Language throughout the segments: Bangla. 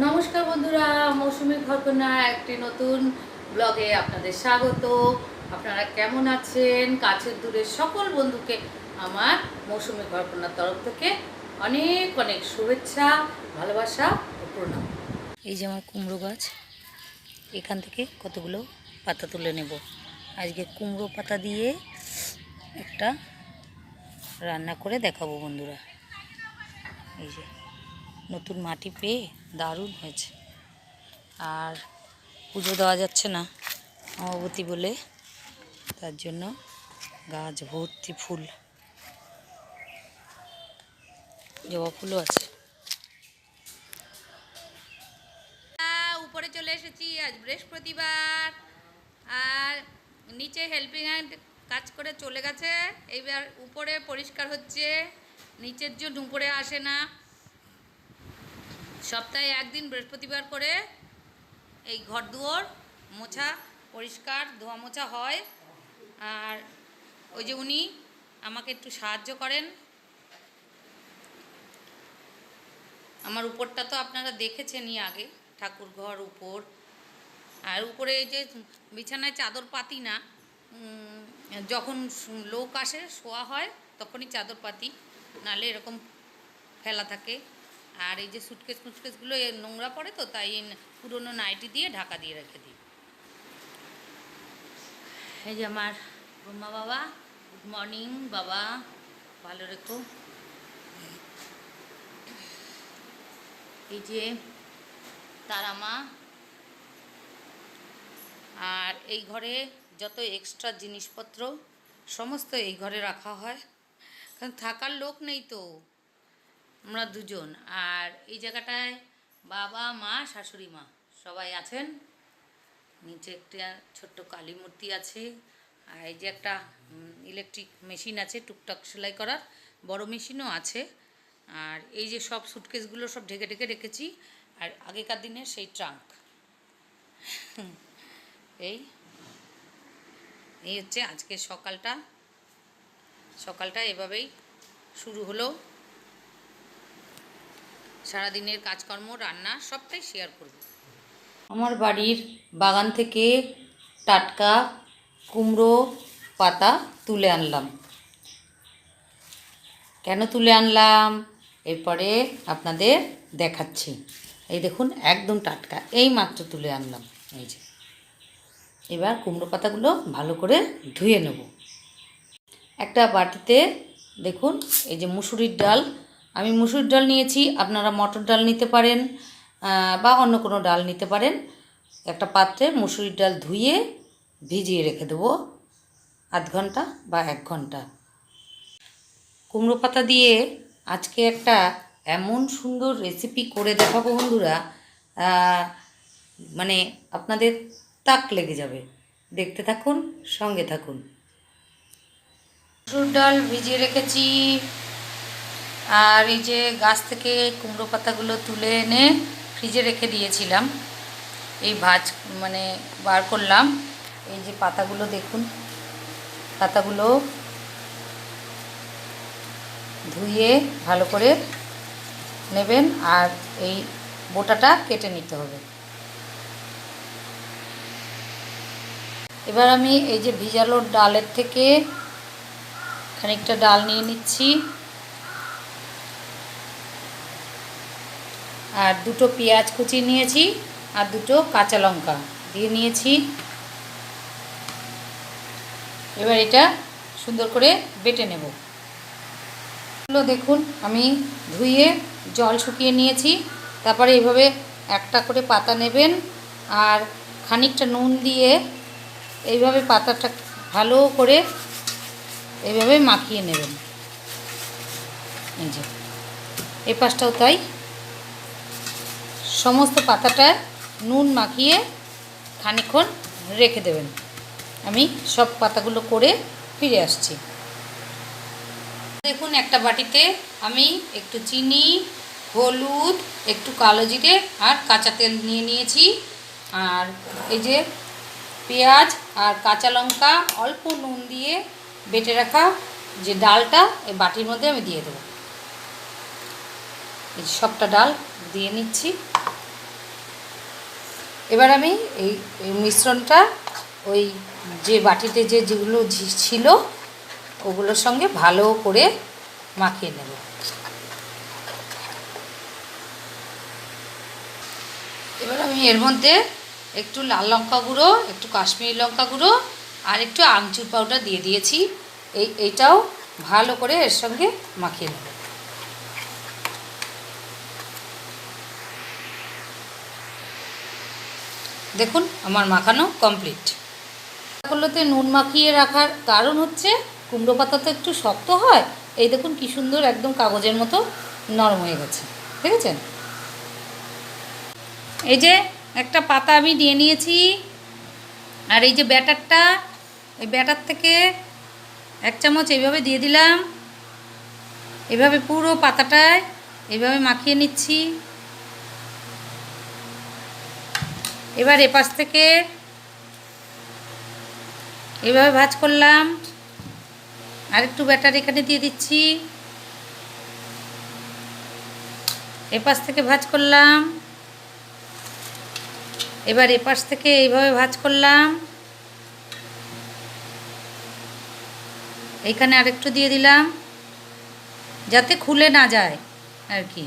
নমস্কার বন্ধুরা, মৌসুমী ঘটনা, একটি নতুন ব্লগে আপনাদের স্বাগত। আপনারা কেমন আছেন? কাছের দূরের সকল বন্ধুকে আমার মৌসুমী ঘটনার তরফ থেকে অনেক অনেক শুভেচ্ছা, ভালোবাসা ও প্রণাম। এই যে আমার কুমড়ো গাছ, এখান থেকে কতগুলো পাতা তুলে নেব। আজকে কুমড়ো পাতা দিয়ে একটা রান্না করে দেখাবো বন্ধুরা। এই যে নতুন মাটি পেয়ে দারুণ হয়েছে। আর পুজো দেওয়া যাচ্ছে না অমাবতী বলে। তার জন্য গাছ ভর্তি ফুল। জবা ফুলও আছে। উপরে চলে এসেছি আজ বৃহস্পতিবার। আর নিচে হেল্পিং হ্যান্ড কাজ করে চলে গেছে। এইবার উপরে পরিষ্কার হচ্ছে। নিচের জন্য উপরে আসে না। সপ্তাহে একদিন বৃহস্পতিবার করে এই ঘর দুয়ার মোছা পরিষ্কার, ধোয়া মোছা হয়। আর ওই যে উনি আমাকে একটু সাহায্য করেন। আমার উপরটা তো আপনারা দেখেছেনই আগে, ঠাকুর ঘর উপর। আর উপরে এই যে বিছানায় চাদর পাতি না যখন লোক আসে, শোয়া হয়, তখনই চাদর পাতি, নালে এরকম ফেলা থাকে। আর এই যে সুটকেস ফুটকেসগুলো নোংরা পড়ে তো, তাই পুরোনো নাইটি দিয়ে ঢাকা দিয়ে রেখে দিই। এই যে আমার ব্রহ্মা বাবা গুড মর্নিং বাবা, ভালো রেখো। এই যে তারা মা আর এই ঘরে যত এক্সট্রা জিনিসপত্র, সমস্ত এই ঘরে রাখা হয়। কারণ থাকার লোক নেই তো। আমরা দুজন। আর এই জায়গাটায় বাবা, মা, শাশুড়ি, মা সবাই আছেন। নিচে একটা ছোট্ট কালী মূর্তি আছে। আর এই যে একটা ইলেকট্রিক মেশিন আছে, টুকটাক সেলাই করার। বড় মেশিনও আছে। আর এই যে সব সুটকেসগুলো সব ঢেকে ঢেকে রেখেছি। আর আগেকার দিনের সেই ট্রাঙ্ক এই এই হচ্ছে আজকে সকালটা। সকালটা এভাবেই শুরু হলো। সারাদিনের কাজকর্ম, রান্না সবটাই শেয়ার করব। আমার বাড়ির বাগান থেকে টাটকা, কুমড়ো পাতা তুলে আনলাম। কেন তুলে আনলাম? এরপরে আপনাদের দেখাচ্ছি। এই দেখুন, একদম টাটকা। এই মাত্র তুলে আনলাম। এই যে। এবার কুমড়ো পাতাগুলো ভালো করে ধুয়ে নেব। একটা বাটিতে দেখুন, এই যে মুসুরির ডাল আমি মুসুরির ডাল নিয়েছি, আপনারা মটর ডাল নিতে পারেন বা অন্য কোনো ডাল নিতে পারেন। একটা পাত্রে মুসুরির ডাল ধুয়ে ভিজিয়ে রেখে দেবো, আধ ঘণ্টা বা এক ঘণ্টা। কুমড়ো পাতা দিয়ে আজকে একটা এমন সুন্দর রেসিপি করে দেখাবো বন্ধুরা মানে আপনাদের তাক লেগে যাবে। দেখতে থাকুন, সঙ্গে থাকুন। মসুর ডাল ভিজিয়ে রেখেছি আর এই যে গাছ থেকে কুমড়ো পাতাগুলো তুলে এনে ফ্রিজে রেখে দিয়েছিলাম। এই ভাজ মানে বার করলাম। এই যে পাতাগুলো দেখুন, পাতাগুলো ধুয়ে ভালো করে নেবেন আর এই বোটাটা কেটে নিতে হবে। এবার আমি এই যে ভিজালো ডালের থেকে খানিকটা ডাল নিয়ে নিচ্ছি। আর দুটো পেঁয়াজ কুচি নিয়েছি আর দুটো কাঁচা লঙ্কা দিয়ে নিয়েছি। এবার এটা সুন্দর করে বেটে নেব। এগুলো দেখুন, আমি ধুয়ে জল শুকিয়ে নিয়েছি। তারপরে এভাবে একটা করে পাতা নেবেন আর খানিকটা নুন দিয়ে এইভাবে পাতাটা ভালো করে এইভাবে মাখিয়ে নেবেন। এই যে এই পাশটাও তাই সমস্ত পাতাটা নুন মাখিয়ে খানিকক্ষণ রেখে দেবেন। আমি সব পাতাগুলো করে ফিরে আসছি। দেখুন একটা বাটিতে আমি একটু চিনি, হলুদ, একটু কালো জিরে আর কাঁচা তেল নিয়ে নিয়েছি। আর এই যে পেঁয়াজ আর কাঁচা লঙ্কা অল্প নুন দিয়ে বেটে রাখা যে ডালটা, এই বাটির মধ্যে আমি দিয়ে দেবো। এই সবটা ডাল দিয়ে নিচ্ছি। এবার আমি এই মিশ্রণটা ওই যে বাটিতে যে যেগুলো ছিল, ওগুলোর সঙ্গে ভালো করে মাখিয়ে নেব। এবার আমি এর মধ্যে একটু লাল লঙ্কা গুঁড়ো, একটু কাশ্মীরি লঙ্কা গুঁড়ো আর একটু আমচুর পাউডার দিয়ে দিয়েছি। এই, এইটাও ভালো করে এর সঙ্গে মাখিয়ে নেব। দেখুন, আমার মাখানো কমপ্লিট করলোতে নুন মাখিয়ে রাখার কারণ হচ্ছে, কুমড়ো পাতা তো একটু শক্ত হয়, এই দেখুন কি সুন্দর একদম কাগজের মতো নরম হয়ে গেছে ঠিক আছে এই যে একটা পাতা আমি নিয়ে নিয়েছি, আর এই যে ব্যাটারটা, এই ব্যাটার থেকে এক চামচ এইভাবে দিয়ে দিলাম, এভাবে পুরো পাতাটায় এইভাবে মাখিয়ে নিচ্ছি। এবার এপাশ থেকে এভাবে ভাজ করলাম। আর একটু ব্যাটার এখানে দিয়ে দিচ্ছি। এপাশ থেকে ভাজ করলাম। এবার এপাশ থেকে এইভাবে ভাজ করলাম। এইখানে আরেকটু দিয়ে দিলাম। যাতে খুলে না যায় আর কি।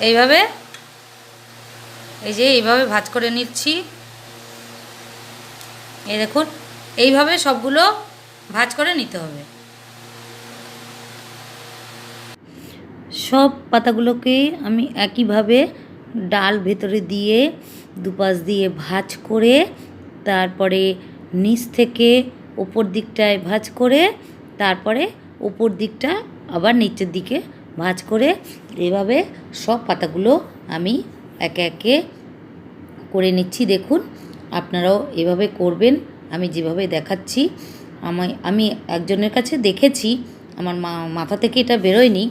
এইভাবে এই যে এইভাবে ভাজ করে নিচ্ছি। এই দেখুন, এইভাবে সবগুলো ভাজ করে নিতে হবে। সব পাতাগুলোকে আমি একইভাবে ডাল ভেতরে দিয়ে দুপাশ দিয়ে ভাজ করে, তারপরে নিচ থেকে ওপর দিকটায় ভাজ করে, তারপরে ওপর দিকটা আবার নিচের দিকে ভাজ করে এভাবে সব পাতাগুলো আমি একে একে করে নিচ্ছি, দেখুন। আপনারাও এভাবে করবেন। আমি যেভাবে দেখাচ্ছি, আমি আমি একজনের কাছে দেখেছি, আমার মা, মাথা থেকে এটা বেরোয়নি।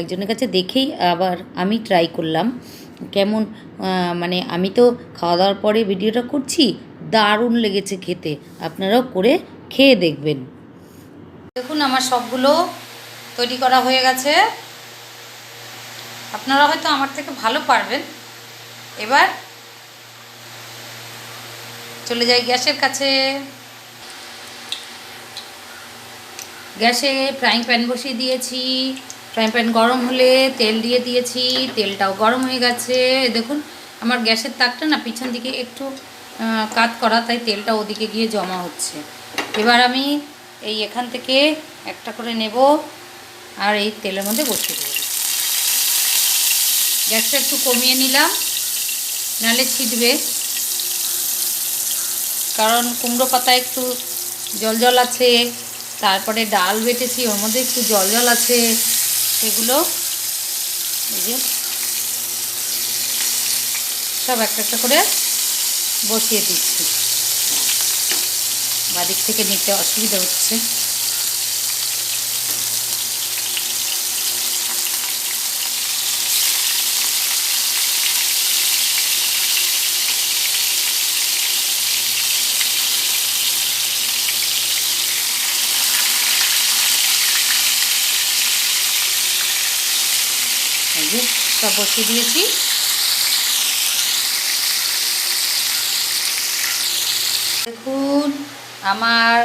একজনের কাছে দেখেই আবার আমি ট্রাই করলাম। কেমন মানে আমি তো খাওয়া দাওয়ার পরে ভিডিওটা করছি, দারুণ লেগেছে খেতে। আপনারাও করে খেয়ে দেখবেন। দেখুন, আমার সবগুলো তৈরি করা হয়ে গেছে। আপনারা হয়তো আমার থেকে ভালো পারবেন। এবার চলে যাই গ্যাসের কাছে। গ্যাসে ফ্রাইং প্যান বসিয়ে দিয়েছি। ফ্রাইং প্যান গরম হলে তেল দিয়ে দিয়েছি। তেলটাও গরম হয়ে গেছে। দেখুন, আমার গ্যাসের তাকটা না পিছন দিকে একটু কাত করা, তাই তেলটা ওদিকে গিয়ে জমা হচ্ছে। এবার আমি এই এখান থেকে একটা করে নেব আর এই তেলের মধ্যে বসিয়ে দেবো। গ্যাসটা একটু কমিয়ে নিলাম নাহলে ছিটবে। কারণ কুমড়ো পাতা একটু জল জল আছে, তারপরে ডাল বেটেছি, ওর মধ্যে একটু জল জল আছে সেগুলো এই যে সব একটা একটা করে বসিয়ে দিচ্ছি। বাদিক থেকে নিতে অসুবিধা হচ্ছে। যে সব বসিয়ে দিয়েছি। দেখুন, আমার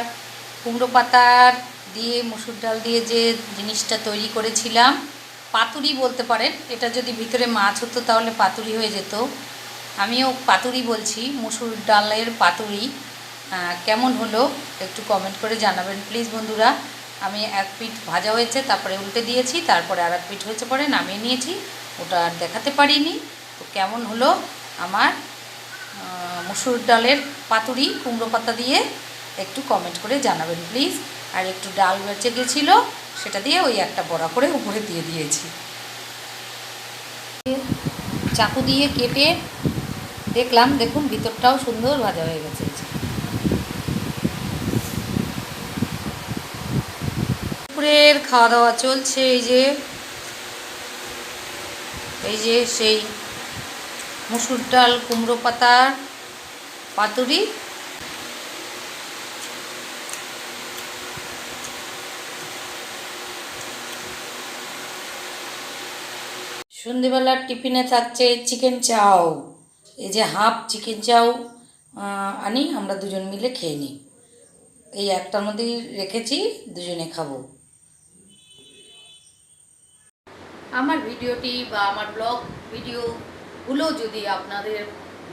কুমড়ো পাতার দিয়ে মুসুর ডাল দিয়ে যে জিনিসটা তৈরি করেছিলাম, পাতুরি বলতে পারেন। এটা যদি ভিতরে মাছ হতো তাহলে পাতুরি হয়ে যেত। আমিও পাতুরি বলছি, মুসুর ডালের পাতুরি। কেমন হলো একটু কমেন্ট করে জানাবেন। প্লিজ বন্ধুরা আমি এক পিঠ ভাজা হয়েছে, তারপরে উল্টে দিয়েছি, তারপরে আর এক পিঠ হয়েছে পরে নামিয়ে নিয়েছি। ওটা আর দেখাতে পারিনি। তো কেমন হলো আমার মুসুর ডালের পাতুরি, কুমড়ো পাতা দিয়ে একটু কমেন্ট করে জানাবেন প্লিজ আর একটু ডাল বেঁচে গেছিল, সেটা দিয়ে ওই একটা বড়া করে উপরে দিয়ে দিয়েছি। চাকু দিয়ে কেটে দেখলাম, দেখুন, ভিতরটাও সুন্দর ভাজা হয়ে গেছে এই যে। দুপুরের খাওয়া দাওয়া চলছে, এই যে এই যে সেই মুসুর ডাল, কুমড়ো পাতার পাতুরি। সন্ধেবেলার টিফিনে থাকছে চিকেন চাও। এই যে হাফ চিকেন চাও আনি, আমরা দুজন মিলে খেয়ে নিই। এই একটার মধ্যেই রেখেছি, দুজনে খাব। আমার ভিডিওটি বা আমার ব্লগ ভিডিওগুলো যদি আপনাদের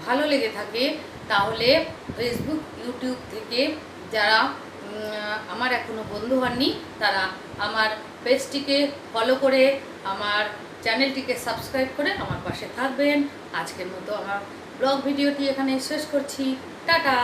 ভালো লেগে থাকে, তাহলে ফেসবুক ইউটিউব থেকে যারা আমার এখনও বন্ধু হননি, তারা আমার পেজটিকে ফলো করে আমার চ্যানেলটিকে সাবস্ক্রাইব করে আমার পাশে থাকবেন। আজকের মতো আমার ব্লগ ভিডিওটি এখানে শেষ করছি। টাটা!